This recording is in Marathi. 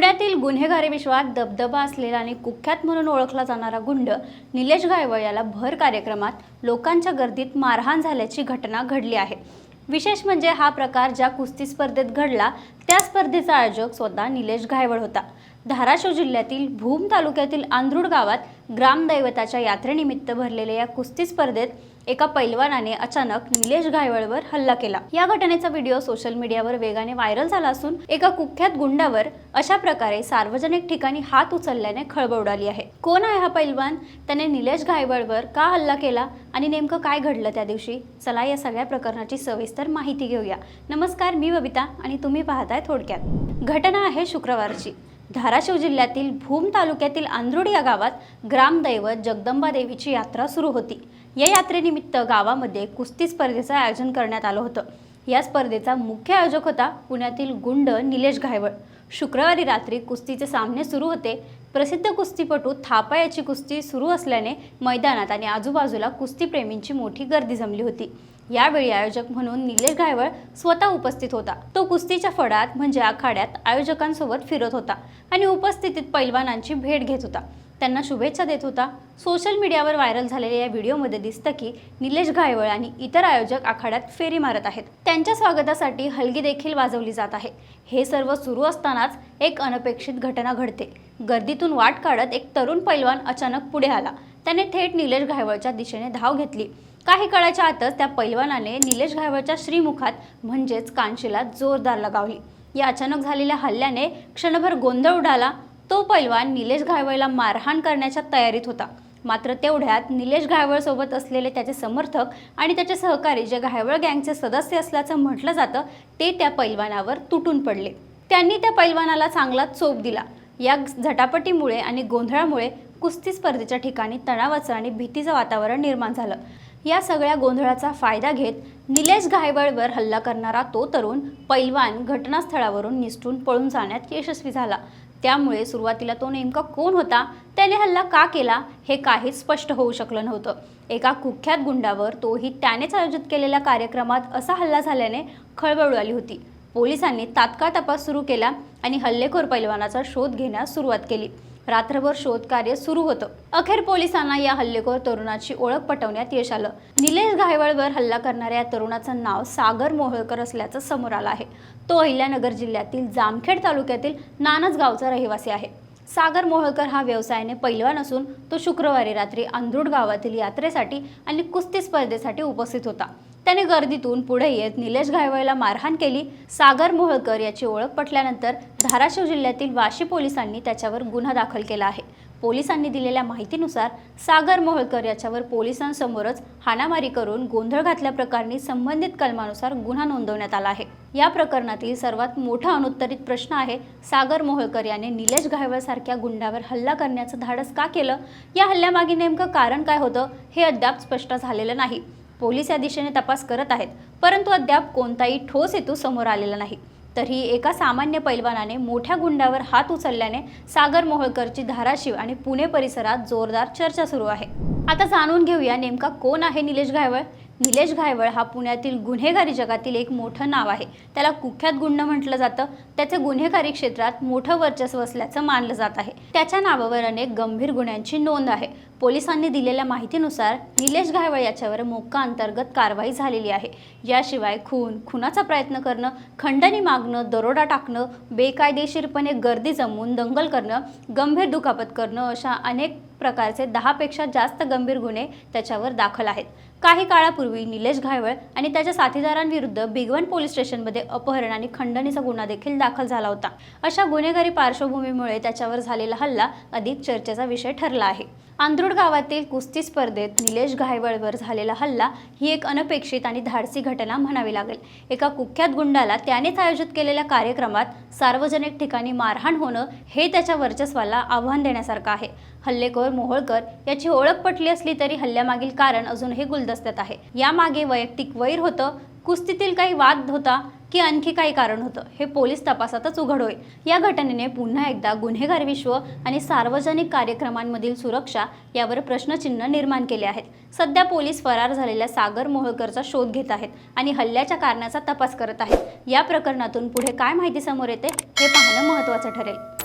पुण्यातील गुन्हेगारी विश्वात दबदबा असलेला आणि कुख्यात म्हणून ओळखला जाणारा गुंड निलेश गायवळ याला भर कार्यक्रमात लोकांच्या गर्दीत मारहाण झाल्याची घटना घडली आहे. विशेष म्हणजे हा प्रकार ज्या कुस्ती स्पर्धेत घडला त्या स्पर्धेचा आयोजक स्वतः निलेश घायवळ होता. धाराशिव जिल्ह्यातील भूम तालुक्यातील आंध्रुड गावात ग्रामदैवताच्या यात्रेनिमित्त भरलेल्या या कुस्ती स्पर्धेत एका पैलवानाने अचानक निलेश घायवळवर हल्ला केला. या घटनेचा व्हिडिओ सोशल मीडियावर वेगाने व्हायरल झाला असून एका कुख्यात गुंडावर अशा प्रकारे सार्वजनिक ठिकाणी हात उचलल्याने खळबळ उडाली आहे. कोण आहे हा पैलवान? त्याने निलेश घायवळवर का हल्ला केला आणि नेमकं काय घडलं त्या दिवशी? चला या सगळ्या प्रकरणाची सविस्तर माहिती घेऊया. नमस्कार मी बबिता आणि तुम्ही पाहताय थोडक्यात. घटना आहे शुक्रवारची. धाराशिव जिल्ह्यातील भूम तालुक्यातील आंध्रोड या गावात ग्रामदैवत जगदंबा देवीची यात्रा सुरू होती. या यात्रेनिमित्त गावामध्ये कुस्ती स्पर्धेचं आयोजन करण्यात आलं होतं. या स्पर्धेचा मुख्य आयोजक होता पुण्यातील गुंड निलेश घायवळ. शुक्रवारी रात्री कुस्तीचे सामने सुरू होते. प्रसिद्ध कुस्तीपटू थापा याची कुस्ती सुरू असल्याने मैदानात आणि आजूबाजूला कुस्तीप्रेमींची मोठी गर्दी जमली होती. यावेळी आयोजक म्हणून निलेश घायवळ स्वतः उपस्थित होता. तो कुस्तीच्या फडात म्हणजे आखाड्यात आयोजकांसोबत फिरत होता आणि उपस्थितीत पैलवानांची भेट घेत होता. त्यांना शुभेच्छा देत होता. सोशल मीडियावर व्हायरल झालेल्या या व्हिडिओमध्ये दिसतं की निलेश घायवळ आणि इतर आयोजक आखाड्यात फेरी मारत आहेत. त्यांच्या स्वागतासाठी हलगी देखील वाजवली जात आहे. हे सर्व सुरू असतानाच एक अनपेक्षित घटना घडते. गर्दीतून वाट काढत एक तरुण पैलवान अचानक पुढे आला. त्याने थेट निलेश घायवळच्या दिशेने धाव घेतली. काही काळाच्या आतच त्या पैलवानाने निलेश घायवळच्या श्रीमुखात म्हणजेच कांशीला जोरदार लगावली. या अचानक झालेल्या हल्ल्याने क्षणभर गोंधळ उडाला. तो पैलवान निलेश घायवळला मारहाण करण्याच्या तयारीत होता. मात्र तेवढ्यात निलेश घायवळसोबत असलेले त्याचे समर्थक आणि त्याचे सहकारी जे घायवळ गँगचे सदस्य असल्याचं म्हटलं जातं ते त्या पैलवानावर तुटून पडले. त्यांनी त्या पैलवानाला चांगला चोप दिला. या झटापटीमुळे आणि गोंधळामुळे कुस्ती स्पर्धेच्या ठिकाणी तणावाचं आणि भीतीचं वातावरण निर्माण झालं. या सगळ्या गोंधळाचा फायदा घेत निलेश घायवळवर हल्ला करणारा तो तरुण पैलवान घटनास्थळावरून निसटून पळून जाण्यात यशस्वी झाला. त्यामुळे सुरुवातीला तो नेमका कोण होता? त्याने हल्ला का केला? हे काहीच स्पष्ट होऊ शकलं नव्हतं. एका कुख्यात गुंडावर तोही त्यानेच आयोजित केलेल्या कार्यक्रमात असा हल्ला झाल्याने खळबळ उडाली होती. पोलिसांनी तात्काळ तपास सुरू केला आणि हल्लेखोर पैलवानाचा शोध घेण्यास सुरुवात केली. रात्रभर शोध कार्य सुरू होतं. अखेर पोलिसांना या हल्लेखोर तरुणाची ओळख पटवण्यात यश आलं. निलेश घायवळवर हल्ला करणाऱ्या या तरुणाचं नाव सागर मोहोळकर असल्याचं समोर आलं आहे. तो अहिल्यानगर जिल्ह्यातील जामखेड तालुक्यातील नानज गावचा रहिवासी आहे. सागर मोहोळकर हा व्यवसायाने पैलवान असून तो शुक्रवारी रात्री अंधरुड गावातील यात्रेसाठी आणि कुस्ती स्पर्धेसाठी उपस्थित होता. त्याने गर्दीतून पुढे येत निलेश घायवळला मारहाण केली. सागर मोहळकर याची ओळख पटल्यानंतर धाराशिव जिल्ह्यातील वाशी पोलिसांनी त्याच्यावर गुन्हा दाखल केला आहे. पोलिसांनी दिलेल्या माहितीनुसार सागर मोहळकर याच्यावर पोलिसांसमोरच हाणामारी करून गोंधळ घातल्याप्रकरणी संबंधित कलमानुसार गुन्हा नोंदवण्यात आला आहे. या प्रकरणातील सर्वात मोठा अनुत्तरित प्रश्न आहे सागर मोहळकर याने निलेश घायवळसारख्या गुंडावर हल्ला करण्याचं धाडस का केलं? या हल्ल्यामागे नेमकं कारण काय होतं हे अद्याप स्पष्ट झालेलं नाही. पोलीस या दिशेने तपास करत आहेत परंतु अद्याप कोणताही ठोस हेतू समोर आलेला नाही. तरीही एका सामान्य पैलवानाने मोठ्या गुंडावर हात उचलल्याने सागर मोहोळकरची धाराशिव आणि पुणे परिसरात जोरदार चर्चा सुरू आहे. आता जाणून घेऊया नेमका कोण आहे निलेश गायवळ निलेश घायवळ हा पुण्यातील गुन्हेगारी जगातील एक मोठं नाव आहे. त्याला कुख्यात गुंड म्हटलं जातं. त्याचे गुन्हेगारी क्षेत्रात मोठं वर्चस्व असल्याचं मानलं जात आहे. त्याच्या नावावर अनेक गंभीर गुन्ह्यांची नोंद आहे. पोलिसांनी दिलेल्या माहितीनुसार निलेश घायवळ याच्यावर मोक्का अंतर्गत कारवाई झालेली आहे. याशिवाय खून खुनाचा प्रयत्न करणं खंडणी मागणं दरोडा टाकणं बेकायदेशीरपणे गर्दी जमवून दंगल करणं गंभीर दुखापत करणं अशा अनेक प्रकारचे दहापेक्षा जास्त गंभीर गुन्हे त्याच्यावर दाखल आहेत. काही काळापूर्वी निलेश घायवळ आणि त्याच्या साथीदारांविरुद्ध बिगवन पोलीस स्टेशनमध्ये अपहरण आणि खंडणीचा गुन्हा देखील दाखल झाला होता. अशा गुन्हेगारी पार्श्वभूमीमुळे त्याच्यावर झालेला हल्ला अधिक चर्चेचा विषय ठरला आहे. आंध्रुड गावातील कुस्ती स्पर्धेत निलेश घायवळवर झालेला हल्ला ही एक अनपेक्षित आणि धाडसी घटना म्हणावी लागेल. एका कुख्यात गुंडाला त्यानेच आयोजित केलेल्या कार्यक्रमात सार्वजनिक ठिकाणी मारहाण होणं हे त्याच्या वर्चस्वाला आव्हान देण्यासारखं आहे. हल्लेखोर मोहोळकर याची ओळख पटली असली तरी हल्ल्यामागील कारण अजूनही दस्त्यात आहे. यामागे वैयक्तिक वैर होतं कुस्तीतील काही वाद होता की आणखी काही कारण होतं हे पोलीस तपासातच उघड होईल या घटनेने पुन्हा एकदा गुन्हेगार विश्व आणि सार्वजनिक कार्यक्रमांमधील सुरक्षा यावर प्रश्नचिन्ह निर्माण केले आहेत. सध्या पोलीस फरार झालेल्या सागर मोहोळकरचा शोध घेत आहेत आणि हल्ल्याच्या कारणाचा तपास करत आहेत. या प्रकरणातून पुढे काय माहिती समोर येते हे पाहणं महत्त्वाचं ठरेल.